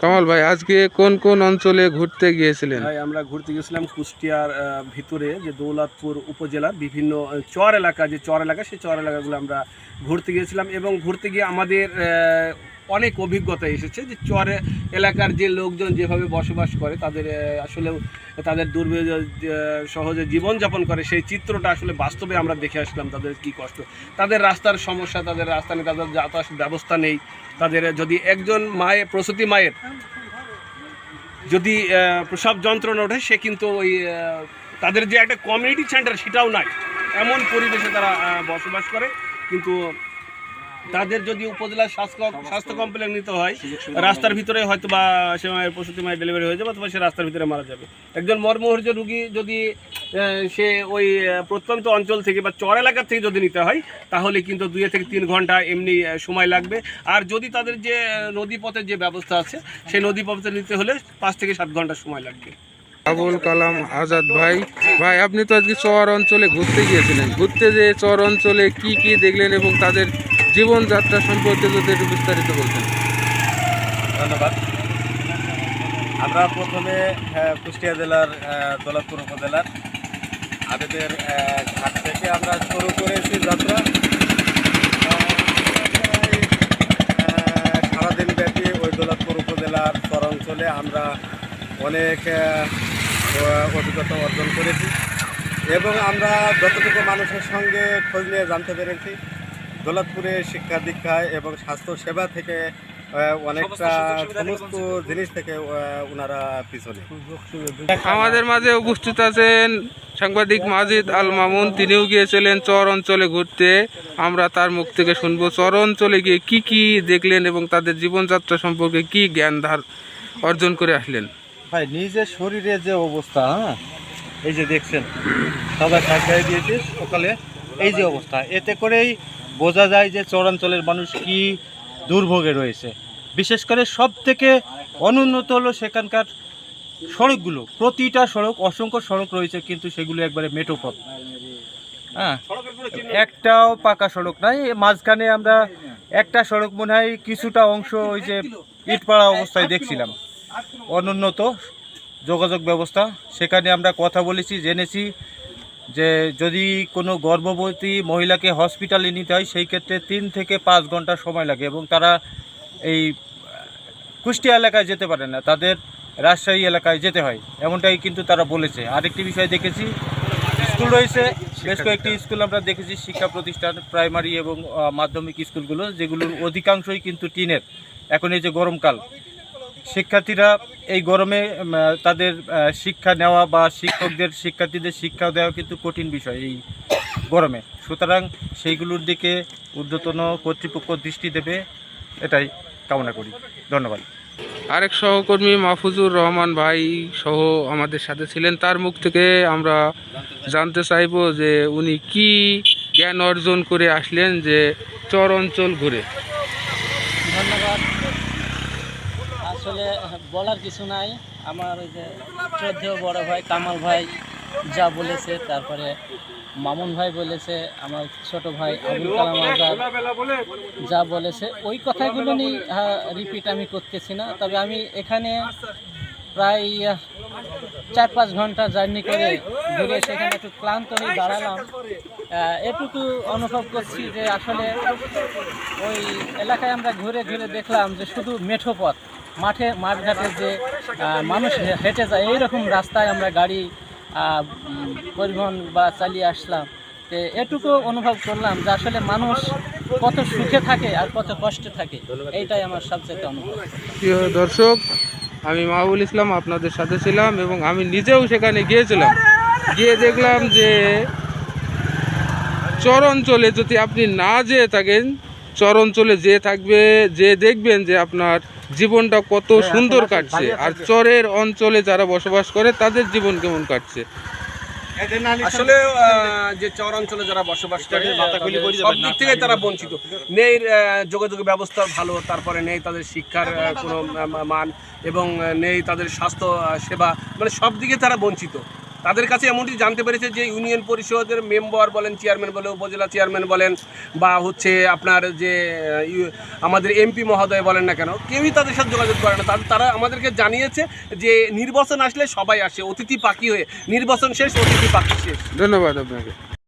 কামাল ভাই আজকে কোন কোন অঞ্চলে ঘুরতে গিয়েছিলেন? ভাই আমরা ঘুরতে গিয়েছিলাম কুষ্টিয়ার ভিতরে যে দৌলতপুর উপজেলার বিভিন্ন চর এলাকা যে চর এলাকা সেই চর এলাকাগুলো আমরা ঘুরতে গিয়েছিলাম এবং ঘুরতে গিয়ে আমাদের আহ, অনেক অভিজ্ঞতা এসেছে যে চর এলাকার যে লোকজন যেভাবে বসবাস করে, তাদের আসলে তাদের দুর্বল সহজে জীবনযাপন করে, সেই চিত্রটা আসলে বাস্তবে আমরা দেখে আসলাম তাদের কি কষ্ট। তাদের রাস্তার সমস্যা, তাদের রাস্তা নেই তাদের যাতায়াত ব্যবস্থা নেই, তাদের যদি একজন মায়ের, প্রসূতি মায়ের যদি প্রসব যন্ত্রণা ওঠে, সে কিন্তু ওই তাদের যে একটা কমিউনিটি সেন্টার সেটাও নাই। এমন পরিবেশে তারা বসবাস করে, কিন্তু তাদের যদি উপজেলা স্বাস্থ্য স্বাস্থ্য কমপ্লেক্স নিতে হয় রাস্তার ভিতরে হয়তো বা সে মায়ের প্রসূতি মায়ের ডেলিভারি হয়ে যাবে অথবা সে রাস্তার ভিতরে মারা যাবে। একজন মর্মহর্য রুগী যদি সে ওই প্রত্যন্ত অঞ্চল থেকে বা চর এলাকার থেকে যদি নিতে হয় তাহলে কিন্তু দুই থেকে তিন ঘণ্টা এমনি সময় লাগবে। আর যদি তাদের যে আহ, নদী পথের যে ব্যবস্থা আছে সেই নদী পথে নিতে হলে পাঁচ থেকে সাত ঘণ্টা সময় লাগবে। আবুল কালাম আজাদ ভাই। ভাই আপনি তো আজকে চর অঞ্চলে ঘুরতে গিয়েছিলেন। ঘুরতে যে চর অঞ্চলে কি কি দেখলেন এবং তাদের জীবনযাত্রা সম্পর্কে যদি একটু বিস্তারিত বলতেন। ধন্যবাদ। আমরা প্রথমে কুষ্টিয়া জেলার দৌলতপুর উপজেলার আবেদের ঘাট থেকে আমরা শুরু করেছি যাত্রা সারাদিন ব্যাপী ওই দৌলতপুর উপজেলার চর অঞ্চলে আমরা অনেক অভিজ্ঞতা অর্জন করেছি এবং আমরা যতটুকু মানুষের সঙ্গে খোঁজ নিয়ে জানতে পেরেছি দৌলতপুরে শিক্ষা দীক্ষায় এবং স্বাস্থ্য সেবা থেকে অনেকটা সমস্ত জিনিস থেকে ওনারা পিছনে। আমাদের মাঝে উপস্থিত আছেন সাংবাদিক মাজিদ আল মামুন। তিনিও গিয়েছিলেন চর অঞ্চলে ঘুরতে। আমরা তার মুখ থেকে শুনব। চর অঞ্চলে গিয়ে কি কি দেখলেন এবং তাদের জীবনযাত্রা সম্পর্কে কি জ্ঞান ধার অর্জন করে আসলেন? ভাই নিজের শরীরে যে অবস্থা হ্যাঁ? এই যে দেখছেন সবাই খাই দিয়েছে সকালে এই যে অবস্থা। এতে করেই বোঝা যায় যে চরাঞ্চলের মানুষ কি দুর্ভোগে রয়েছে। বিশেষ করে সব থেকে অনুন্নত হলো সেখানকার সড়কগুলো। প্রতিটা সড়ক, অসংখ্য সড়ক রয়েছে, কিন্তু সেগুলো একবারে মেঠো পথ। হ্যাঁ একটাও পাকা সড়ক নাই। মাঝখানে আমরা একটা সড়ক মনে হয় কিছুটা অংশ ওই যে ইটপাড়া অবস্থায় দেখছিলাম। অনুন্নত যোগাযোগ ব্যবস্থা। সেখানে আমরা কথা বলেছি, জেনেছি। যে যদি কোনো গর্ভবতী মহিলাকে হসপিটালে নিতে হয়, সেই ক্ষেত্রে তিন থেকে পাঁচ ঘণ্টা সময় লাগে এবং তারা এই কুষ্টিয়া এলাকায় যেতে পারে না, তাদের রাজশাহী এলাকায় যেতে হয়। এমনটাই কিন্তু তারা বলেছে। আরেকটি বিষয় দেখেছি, স্কুল রয়েছে, বেশ কয়েকটি স্কুল আমরা দেখেছি, শিক্ষা প্রতিষ্ঠান, প্রাইমারি এবং মাধ্যমিক স্কুলগুলো, যেগুলোর অধিকাংশই কিন্তু টিনের। এখন এই যে গরমকাল শিক্ষার্থীরা এই গরমে তাদের শিক্ষা নেওয়া বা শিক্ষকদের শিক্ষার্থীদের শিক্ষা দেওয়া কিন্তু কঠিন বিষয় এই গরমে। সুতরাং সেইগুলোর দিকে ঊর্ধ্বতন কর্তৃপক্ষ দৃষ্টি দেবে এটাই কামনা করি। ধন্যবাদ। আরেক সহকর্মী মাহফুজুর রহমান ভাই সহ আমাদের সাথে ছিলেন। তার মুখ থেকে আমরা জানতে চাইব যে উনি কি জ্ঞান অর্জন করে আসলেন যে চর অঞ্চল ঘুরে। ধন্যবাদ। আসলে বলার কিছু নাই। আমার ওই যে শ্রদ্ধেয় বড় ভাই কামাল ভাই যা বলেছে, তারপরে মামুন ভাই বলেছে, আমার ছোট ভাই আবুল কালাম আজাদ যা বলেছে, ওই কথাগুলো নিয়ে রিপিট আমি করতেছি না। তবে আমি এখানে প্রায় চার পাঁচ ঘণ্টা জার্নি করে ঘুরে সেখানে একটু ক্লান্ত হয়ে দাঁড়ালাম। এটুকু অনুভব করছি যে আসলে ওই এলাকায় আমরা ঘুরে ঘুরে দেখলাম যে শুধু মেঠো পথ। মাঠে মাঠঘাটে যে মানুষ হেঁটে যায় এইরকম রাস্তায় আমরা গাড়ি পরিবহন বা চালিয়ে আসলাম। তো এটুকু অনুভব করলাম যে আসলে মানুষ কত সুখে থাকে আর কত কষ্টে থাকে। এইটাই আমার সবচেয়ে অনুভব। প্রিয় দর্শক আমি মাহবুল ইসলাম আপনাদের সাথে ছিলাম এবং আমি নিজেও সেখানে গিয়েছিলাম। গিয়ে দেখলাম যে চর অঞ্চলে যদি আপনি না যেয়ে থাকেন চর অঞ্চলে যে থাকবে যে দেখবেন যে আপনার জীবনটা কত সুন্দর কাটছে। আর চরের অঞ্চলে যারা বসবাস করে তাদের জীবন কেমন কাটছে? আসলে যে চর অঞ্চলে যারা বসবাস করে সব দিক থেকে তারা বঞ্চিত। নেই যোগাযোগ ব্যবস্থা ভালো তারপরে নেই তাদের শিক্ষার কোনো মান এবং নেই তাদের স্বাস্থ্য সেবা মানে সব দিকে তারা বঞ্চিত। তাদের কাছে এমনটি জানতে পেরেছে যে ইউনিয়ন পরিষদের মেম্বার বলেন, চেয়ারম্যান বলেন, উপজেলা চেয়ারম্যান বলেন, বা হচ্ছে আপনার যে আমাদের এমপি মহোদয় বলেন না কেন, কেউই তাদের সাথে যোগাযোগ করে না। তারা আমাদেরকে জানিয়েছে যে নির্বাচন আসলে সবাই আসে, অতিথি পাখি হয়ে। নির্বাচন শেষ, অতিথি পাখি শেষ। ধন্যবাদ আপনাকে।